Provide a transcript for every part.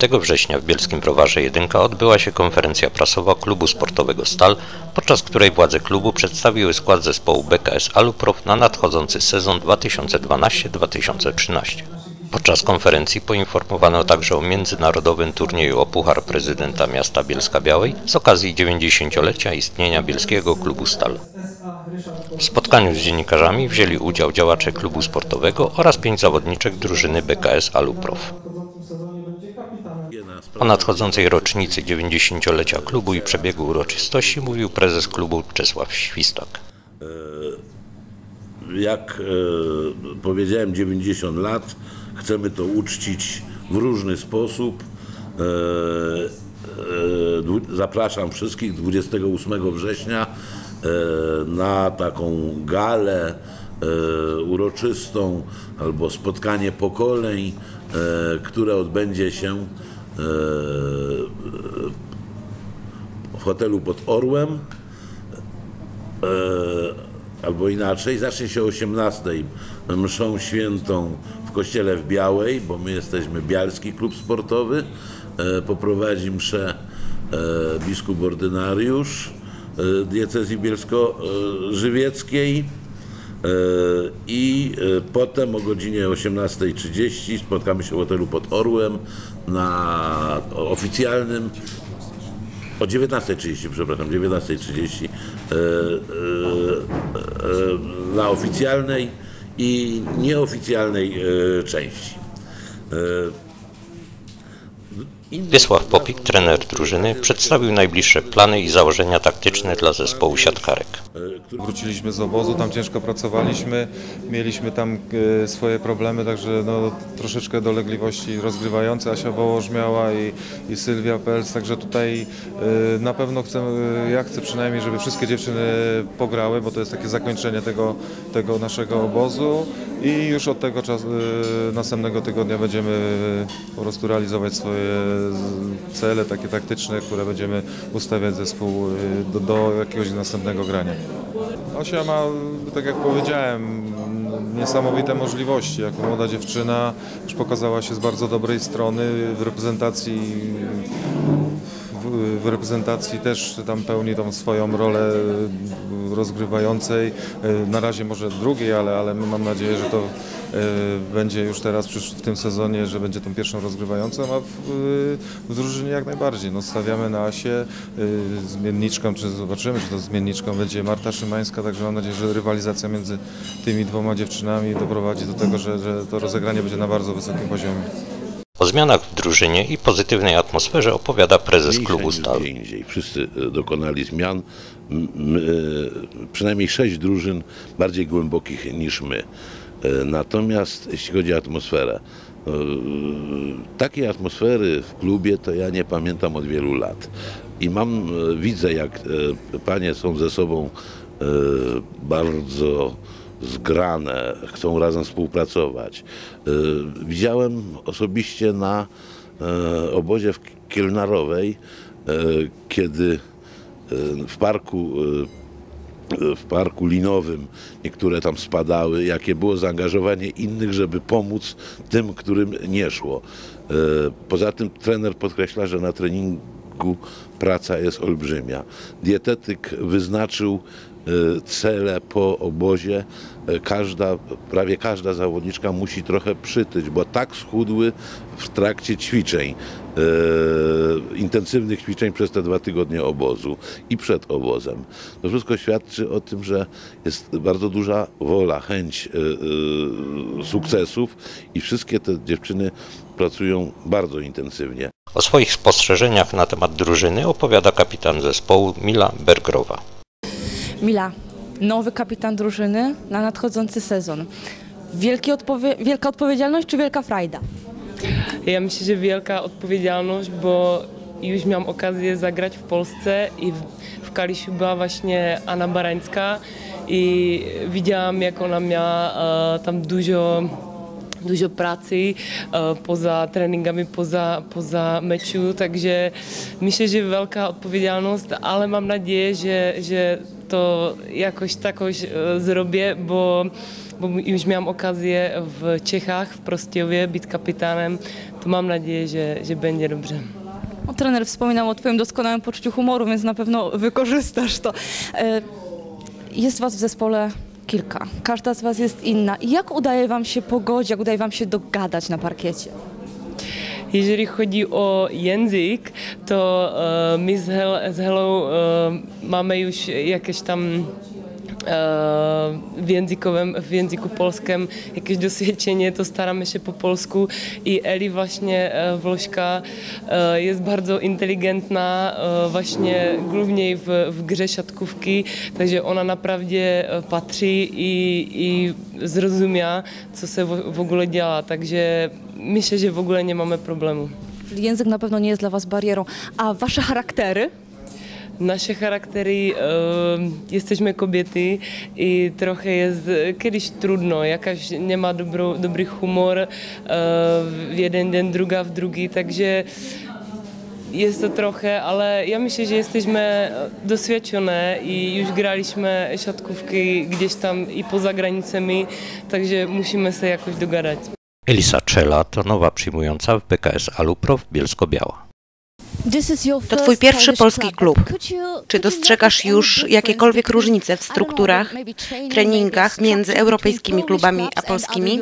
5 września w Bielskim Browarze 1 odbyła się konferencja prasowa klubu sportowego Stal, podczas której władze klubu przedstawiły skład zespołu BKS Aluprof na nadchodzący sezon 2012-2013. Podczas konferencji poinformowano także o międzynarodowym turnieju o Puchar Prezydenta Miasta Bielska Białej z okazji 90-lecia istnienia Bielskiego Klubu Stal. W spotkaniu z dziennikarzami wzięli udział działacze klubu sportowego oraz pięć zawodniczek drużyny BKS Aluprof. O nadchodzącej rocznicy 90-lecia klubu i przebiegu uroczystości mówił prezes klubu Czesław Świstak. jak e, powiedziałem, 90 lat. Chcemy to uczcić w różny sposób. E, e, zapraszam wszystkich 28 września e, na taką galę e, uroczystą albo spotkanie pokoleń, e, które odbędzie się e, w hotelu pod Orłem albo inaczej, zacznie się o 18 mszą świętą w kościele w Białej, bo my jesteśmy Bialski Klub Sportowy. E, Poprowadzi mszę e, biskup ordynariusz e, diecezji bielsko-żywieckiej. E, I e, potem o godzinie 18.30 spotkamy się w hotelu pod Orłem na oficjalnym o 19.30, przepraszam, 19.30 e, na oficjalnej i nieoficjalnej części. Wiesław Popik, trener drużyny, przedstawił najbliższe plany i założenia taktyczne dla zespołu siatkarek. Wróciliśmy z obozu, tam ciężko pracowaliśmy, mieliśmy tam e, swoje problemy, także no, troszeczkę dolegliwości rozgrywające Asia Wołoż miała i, i Sylwia Pelc, także tutaj e, na pewno chcę, e, ja chcę przynajmniej, żeby wszystkie dziewczyny pograły, bo to jest takie zakończenie tego, tego naszego obozu i już od tego czasu, następnego tygodnia będziemy po prostu realizować swoje cele takie taktyczne, które będziemy ustawiać zespół do, do jakiegoś następnego grania. Osia ma, tak jak powiedziałem, niesamowite możliwości. Jako młoda dziewczyna już pokazała się z bardzo dobrej strony w reprezentacji. W, reprezentacji też tam pełni tą swoją rolę rozgrywającej. Na razie może drugiej, ale, ale mam nadzieję, że to e, będzie już teraz w tym sezonie, że będzie tą pierwszą rozgrywającą, a w, w drużynie jak najbardziej. No, stawiamy na Asię e, zmienniczką, czy zobaczymy, czy to zmienniczką będzie Marta Szymańska, także mam nadzieję, że rywalizacja między tymi dwoma dziewczynami doprowadzi do tego, że, że to rozegranie będzie na bardzo wysokim poziomie. O zmianach w drużynie i pozytywnej atmosferze opowiada prezes klubu Stal. Indziej. Wszyscy e, dokonali zmian. E, Przynajmniej sześć drużyn bardziej głębokich niż my. E, Natomiast jeśli chodzi o atmosferę, takiej atmosfery w klubie to ja nie pamiętam od wielu lat. I mam, widzę jak panie są ze sobą bardzo zgrane, chcą razem współpracować. E, Widziałem osobiście na e, obozie w Kielnarowej, e, kiedy e, w parku w parku linowym niektóre tam spadały, jakie było zaangażowanie innych, żeby pomóc tym, którym nie szło. Poza tym trener podkreśla, że na treningu praca jest olbrzymia. Dietetyk wyznaczył cele po obozie. E, Każda, prawie każda zawodniczka musi trochę przytyć, bo tak schudły w trakcie ćwiczeń, e, intensywnych ćwiczeń przez te dwa tygodnie obozu i przed obozem. To wszystko świadczy o tym, że jest bardzo duża wola, chęć sukcesów i wszystkie te dziewczyny pracują bardzo intensywnie. O swoich spostrzeżeniach na temat drużyny opowiada kapitan zespołu Mila Bergrowa. Mila, nowy kapitan drużyny na nadchodzący sezon. Odpowie- wielka odpowiedzialność czy wielka frajda? Ja myślę, że wielka odpowiedzialność, bo już miałam okazję zagrać w Polsce i w, w Kaliszu była właśnie Anna Barańska i widziałam jak ona miała e, tam dużo dużo pracy e, poza treningami, poza, poza meczu, także myślę, że wielka odpowiedzialność, ale mam nadzieję, że, że to jakoś takoś e, zrobię, bo, bo już miałam okazję w Czechach, w Prostiowie być kapitanem, to mam nadzieję, że, że będzie dobrze. No, trener wspominał o Twoim doskonałym poczuciu humoru, więc na pewno wykorzystasz to. E, Jest Was w zespole kilka. Każda z Was jest inna. Jak udaje Wam się pogodzić, jak udaje Wam się dogadać na parkiecie? Jeżeli chodzi o język, to e, my z, Hel, z Helą e, mamy już jakieś tam e, w, językowym, w języku polskim jakieś doświadczenie, to staramy się po polsku i Eli właśnie e, Włośka e, jest bardzo inteligentna e, właśnie głównie w, w grze siatkówki, także ona naprawdę e, patrzy i, i zrozumia, co w, w ogóle działa, także myślę, że w ogóle nie mamy problemu. Język na pewno nie jest dla Was barierą. A Wasze charaktery? Nasze charaktery, e, jesteśmy kobiety i trochę jest e, kiedyś trudno, jakaś nie ma dobro, dobry humor e, w jeden dzień, druga w drugi, także jest to trochę, ale ja myślę, że jesteśmy doświadczone i już graliśmy siatkówki gdzieś tam i poza granicami, także musimy się jakoś dogadać. Elisa Czela to nowa przyjmująca w BKS Alupro w Bielsko-Biała. To twój pierwszy polski klub. Czy dostrzegasz już jakiekolwiek różnice w strukturach, treningach między europejskimi klubami a polskimi?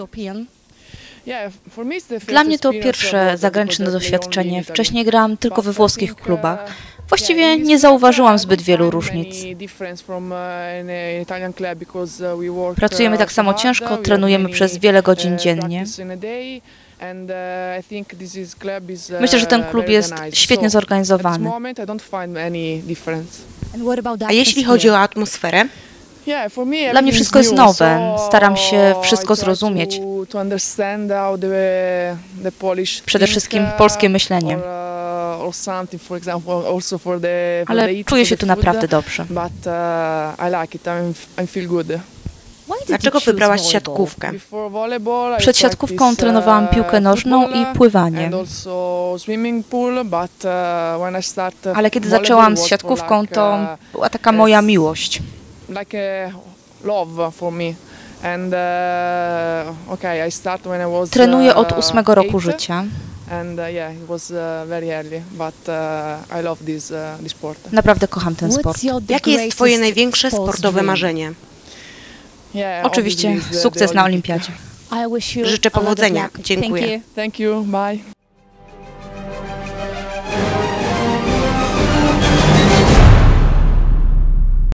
Dla mnie to pierwsze zagraniczne doświadczenie. Wcześniej grałam tylko we włoskich klubach. Właściwie nie zauważyłam zbyt wielu różnic. Pracujemy tak samo ciężko, trenujemy przez wiele godzin dziennie. Myślę, że ten klub jest świetnie zorganizowany. A jeśli chodzi o atmosferę? Dla mnie wszystko jest nowe. Staram się wszystko zrozumieć. Przede wszystkim polskie myślenie. Ale czuję się tu naprawdę dobrze. Dlaczego wybrałaś siatkówkę? Przed siatkówką trenowałam piłkę nożną i pływanie. Ale kiedy zaczęłam z siatkówką, to była taka moja miłość. Trenuję od ósmego roku życia. Naprawdę kocham ten sport. Jakie jest twoje największe sportowe marzenie? Oczywiście sukces na olimpiadzie. Życzę powodzenia. Dziękuję. Thank you. Bye.